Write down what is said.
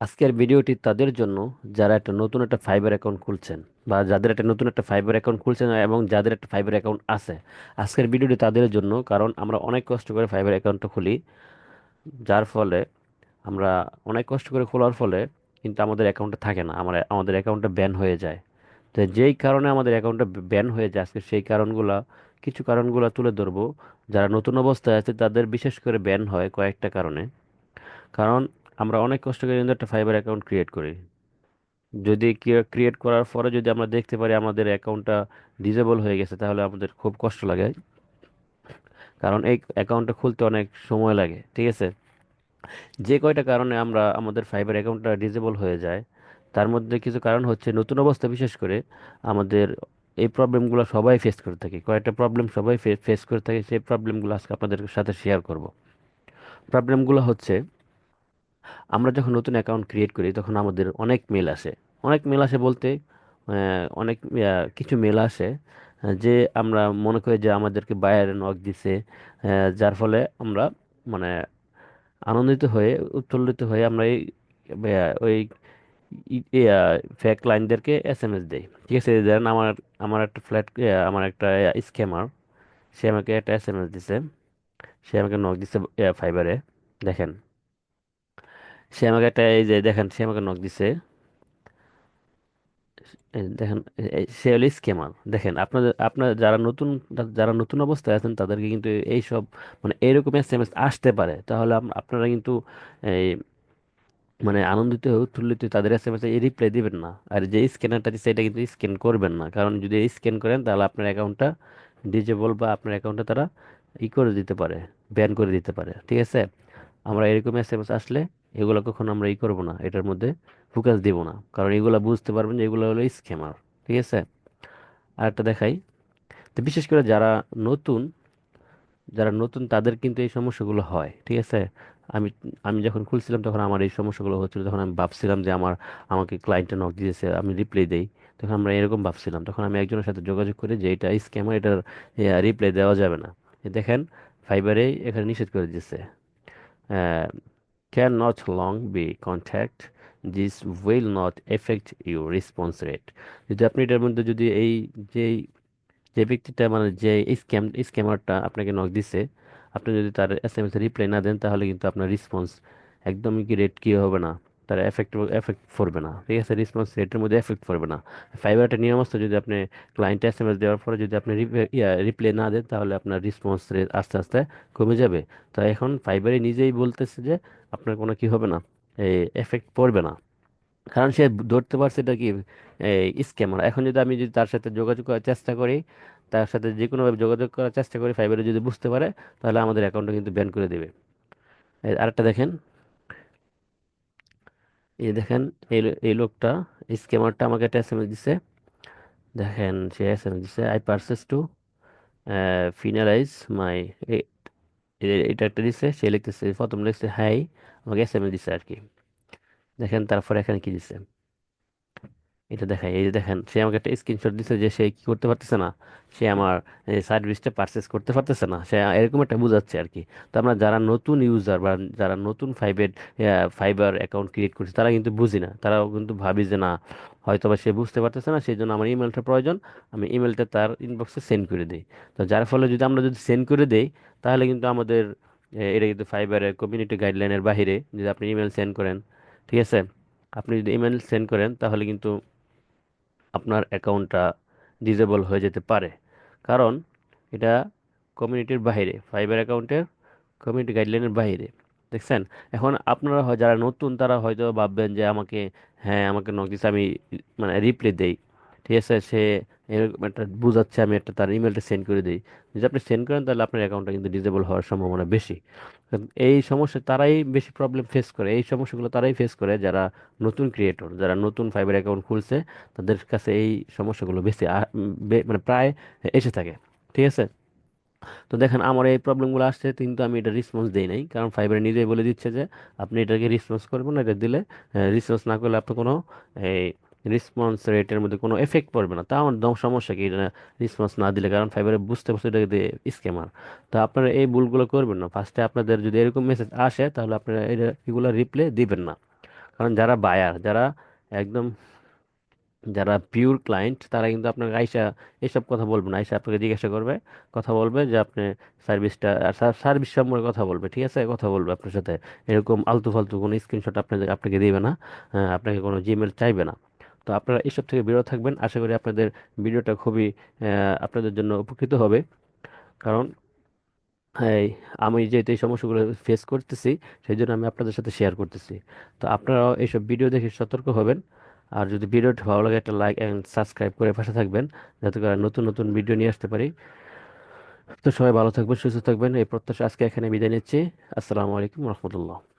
আজকের ভিডিওটি তাদের জন্য যারা একটা নতুন একটা ফাইবার অ্যাকাউন্ট খুলছেন বা যাদের একটা নতুন একটা ফাইবার অ্যাকাউন্ট খুলছেন এবং যাদের একটা ফাইবার অ্যাকাউন্ট আছে, আজকের ভিডিওটি তাদের জন্য কারণ আমরা অনেক কষ্ট করে ফাইবার অ্যাকাউন্টটা খুলি। যার ফলে আমরা অনেক কষ্ট করে খোলার ফলে কিন্তু আমাদের অ্যাকাউন্টটা থাকে না আমার আমাদের অ্যাকাউন্টটা ব্যান হয়ে যায়। তো যেই কারণে আমাদের অ্যাকাউন্টটা ব্যান হয়ে যায় আজকে সেই কারণগুলা, কিছু কারণগুলো তুলে ধরবো। যারা নতুন অবস্থায় আছে তাদের বিশেষ করে ব্যান হয় কয়েকটা কারণে। কারণ আমরা অনেক কষ্ট করে কিন্তু একটা ফাইবার অ্যাকাউন্ট ক্রিয়েট করি। যদি ক্রিয়েট করার পরে যদি আমরা দেখতে পারি আমাদের অ্যাকাউন্টটা ডিজেবল হয়ে গেছে, তাহলে আমাদের খুব কষ্ট লাগে। কারণ এই অ্যাকাউন্টটা খুলতে অনেক সময় লাগে, ঠিক আছে? যে কয়টা কারণে আমরা, আমাদের ফাইবার অ্যাকাউন্টটা ডিজেবল হয়ে যায়, তার মধ্যে কিছু কারণ হচ্ছে নতুন অবস্থা বিশেষ করে আমাদের এই প্রবলেমগুলো সবাই ফেস করে থাকি। কয়েকটা প্রবলেম সবাই ফেস করে থাকে, সেই প্রবলেমগুলো আজকে আপনাদের সাথে শেয়ার করব। প্রবলেমগুলো হচ্ছে আমরা যখন নতুন অ্যাকাউন্ট ক্রিয়েট করি, তখন আমাদের অনেক মেল আসে। অনেক মেল আসে বলতে অনেক কিছু মেল আসে যে আমরা মনে করি যে আমাদেরকে বায়ারে নক দিছে যার ফলে আমরা মানে আনন্দিত হয়ে, উৎফুল্লিত হয়ে আমরা এই ওই ফেক লাইনদেরকে এস এম এস দেই। ঠিক আছে, ধরেন আমার আমার একটা ফ্ল্যাট আমার একটা স্ক্যামার সে আমাকে একটা এস এম এস দিছে, সে আমাকে নক দিছে ফাইবারে দেখেন সে আমাকে একটা, এই যে দেখেন, সে আমাকে নক দিছে। দেখেন সে হলো স্ক্যামার দেখেন আপনাদের আপনার যারা নতুন যারা নতুন অবস্থায় আছেন, তাদেরকে কিন্তু এই সব মানে এইরকম এসএমএস আসতে পারে। তাহলে আপনারা কিন্তু, এই মানে আনন্দিত হয়ে, উৎফুল্লিত তাদের এসএমএস এ রিপ্লাই দিবেন না। আর যে স্ক্যানারটা দিচ্ছে এটা কিন্তু স্ক্যান করবেন না। কারণ যদি স্ক্যান করেন, তাহলে আপনার অ্যাকাউন্টটা ডিজেবল বা আপনার অ্যাকাউন্টটা তারা ই করে দিতে পারে ব্যান করে দিতে পারে। ঠিক আছে? আমরা এরকম এসএমএস আসলে এগুলো কখনো আমরা ই করব না, এটার মধ্যে ফোকাস দিব না। কারণ এগুলা বুঝতে পারবেন যে এগুলো হলো স্ক্যামার ঠিক আছে? আর একটা দেখাই। তো বিশেষ করে যারা নতুন যারা নতুন তাদের কিন্তু এই সমস্যাগুলো হয়, ঠিক আছে? আমি আমি যখন খুলছিলাম তখন আমার এই সমস্যাগুলো হচ্ছিল, তখন আমি ভাবছিলাম যে আমার, আমাকে ক্লায়েন্টে নক দিয়েছে, আমি রিপ্লাই দেই। তখন আমরা এরকম ভাবছিলাম, তখন আমি একজনের সাথে যোগাযোগ করি যে এটা স্ক্যামার এটার রিপ্লাই দেওয়া যাবে না। দেখেন ফাইবারে এখানে নিষেধ করে দিয়েছে। Can long be contact. This this will not affect your response rate যদি আপনি এটার মধ্যে যদি এই যে যে ব্যক্তিটা মানে যে স্ক্যাম স্ক্যামারটা আপনাকে নক দিছে, আপনি যদি তার এস এম এস রিপ্লাই না দেন, তাহলে কিন্তু আপনার রেসপন্স একদমই কি রেট কি হবে না। তার এফেক্ট এফেক্ট পড়বে না। ঠিক আছে? রেসপন্স রেটের মধ্যে এফেক্ট পড়বে না। ফাইবার একটা নিয়ম আছে যদি আপনি ক্লায়েন্ট এস এম এস দেওয়ার পরে যদি আপনি রিপ্লাই না দেন, তাহলে আপনার রেসপন্স রেট আস্তে আস্তে কমে যাবে। তো এখন ফাইবারে নিজেই বলতেছে যে আপনার কোনো কি হবে না এফেক্ট পড়বে না। কারণ সে ধরতে পারছে এটা কি স্ক্যামার এখন যদি আমি যদি তার সাথে যোগাযোগ করার চেষ্টা করি, তার সাথে যে কোনোভাবে যোগাযোগ করার চেষ্টা করি ফাইবারে যদি বুঝতে পারে, তাহলে আমাদের অ্যাকাউন্টটা কিন্তু ব্যান করে দেবে। আরেকটা দেখেন। এই দেখেন, এই এই লোকটা স্ক্যামারটা আমাকে একটা এসএমএস দিছে। দেখেন, সে এসএমএস দিছে I purchase to finalise my এটা একটা দিছে, সে লিখতেছে, প্রথম লিখছে হাই আমাকে এসএমএস দিছে আর কি। দেখেন, তারপরে এখানে কি দিছে? এটা দেখাই, এই যে দেখেন, সে আমাকে একটা স্ক্রিনশট দিছে যে সে কি করতে পারতেছে না। সে আমার সার্ভিসটা পারচেস করতে পারতেছে না। সে, এরকম একটা বোঝাচ্ছে আর কি। তো আমরা যারা নতুন ইউজার বা যারা নতুন ফাইবার ফাইবার অ্যাকাউন্ট ক্রিয়েট করছে, তারা কিন্তু বুঝি না। তারাও কিন্তু ভাবি যে না হয়তো বা সে বুঝতে পারতেছে না সেই জন্য আমার ইমেলটা প্রয়োজন, আমি ইমেলটা তার ইনবক্সে সেন্ড করে দিই। তো যার ফলে যদি আমরা যদি সেন্ড করে দিই, তাহলে কিন্তু আমাদের এটা কিন্তু ফাইবারের কমিউনিটি গাইডলাইনের বাইরে যদি আপনি ইমেল সেন্ড করেন, ঠিক আছে? আপনি যদি ইমেল সেন্ড করেন, তাহলে কিন্তু আপনার অ্যাকাউন্টটা ডিজেবল হয়ে যেতে পারে। কারণ এটা কমিউনিটির বাইরে, ফাইবার অ্যাকাউন্টের কমিউনিটি গাইডলাইনের বাইরে। দেখছেন? এখন আপনারা হয়, যারা নতুন, তারা হয়তো ভাববেন যে আমাকে হ্যাঁ আমাকে নক আমি মানে রিপ্লে দেই। ঠিক আছে, সে এরকম একটা বুঝাচ্ছে, আমি একটা তার ইমেলটা সেন্ড করে দিই। যদি আপনি সেন্ড করেন, তাহলে আপনার অ্যাকাউন্টটা কিন্তু ডিজেবল হওয়ার সম্ভাবনা বেশি। এই সমস্যা তারাই বেশি প্রবলেম ফেস করে। এই সমস্যাগুলো তারাই ফেস করে যারা নতুন ক্রিয়েটর যারা নতুন ফাইবার অ্যাকাউন্ট খুলছে, তাদের কাছে এই সমস্যাগুলো বেশি মানে প্রায় এসে থাকে। ঠিক আছে? তো দেখেন, আমার এই প্রবলেমগুলো আসছে, কিন্তু আমি এটা রেসপন্স দিই নাই। কারণ ফাইবারে নিজেই বলে দিচ্ছে যে, আপনি এটাকে রেসপন্স করবেন না এটা দিলে রেসপন্স না করলে আপনার কোনো, এই রেসপন্স রেটের মধ্যে কোনো এফেক্ট পড়বে না। তা আমার দম সমস্যা কি? এটা রেসপন্স না দিলে কারণ ফাইবারে বুঝতে পারছে এটা স্ক্যামার তো আপনারা এই ভুলগুলো করবেন না। ফার্স্টে আপনাদের যদি এরকম মেসেজ আসে তাহলে আপনারা এটা এগুলো রিপ্লে দিবেন না। কারণ যারা বায়ার যারা একদম যারা পিওর ক্লায়েন্ট তারা কিন্তু আপনাকে আইসা এসব কথা বলবে না। আইসা আপনাকে জিজ্ঞাসা করবে কথা বলবে যে আপনি সার্ভিসটা সার্ভিস সম্পর্কে কথা বলবে ঠিক আছে? কথা বলবে আপনার সাথে। এরকম আলতু ফালতু কোনো স্ক্রিনশট আপনাদের আপনাকে দেবে না। আহ, আপনাকে কোনো জিমেল চাইবে না। তো আপনারা এসব থেকে বিরত থাকবেন। আশা করি আপনাদের ভিডিওটা খুবই আপনাদের জন্য উপকৃত হবে। কারণ, এই, আমি যেহেতু এই সমস্যাগুলো ফেস করতেছি, সেই জন্য আমি আপনাদের সাথে শেয়ার করতেছি। তো আপনারাও এইসব ভিডিও দেখে সতর্ক হবেন। আর যদি ভিডিওটি ভালো লাগে, একটা লাইক অ্যান্ড সাবস্ক্রাইব করে পাশে থাকবেন, যাতে করে নতুন নতুন ভিডিও নিয়ে আসতে পারি। তো সবাই ভালো থাকবেন, সুস্থ থাকবেন। এই প্রত্যাশা আজকে এখানে বিদায় নিচ্ছি। আসসালামু আলাইকুম রহমতুল্লাহ।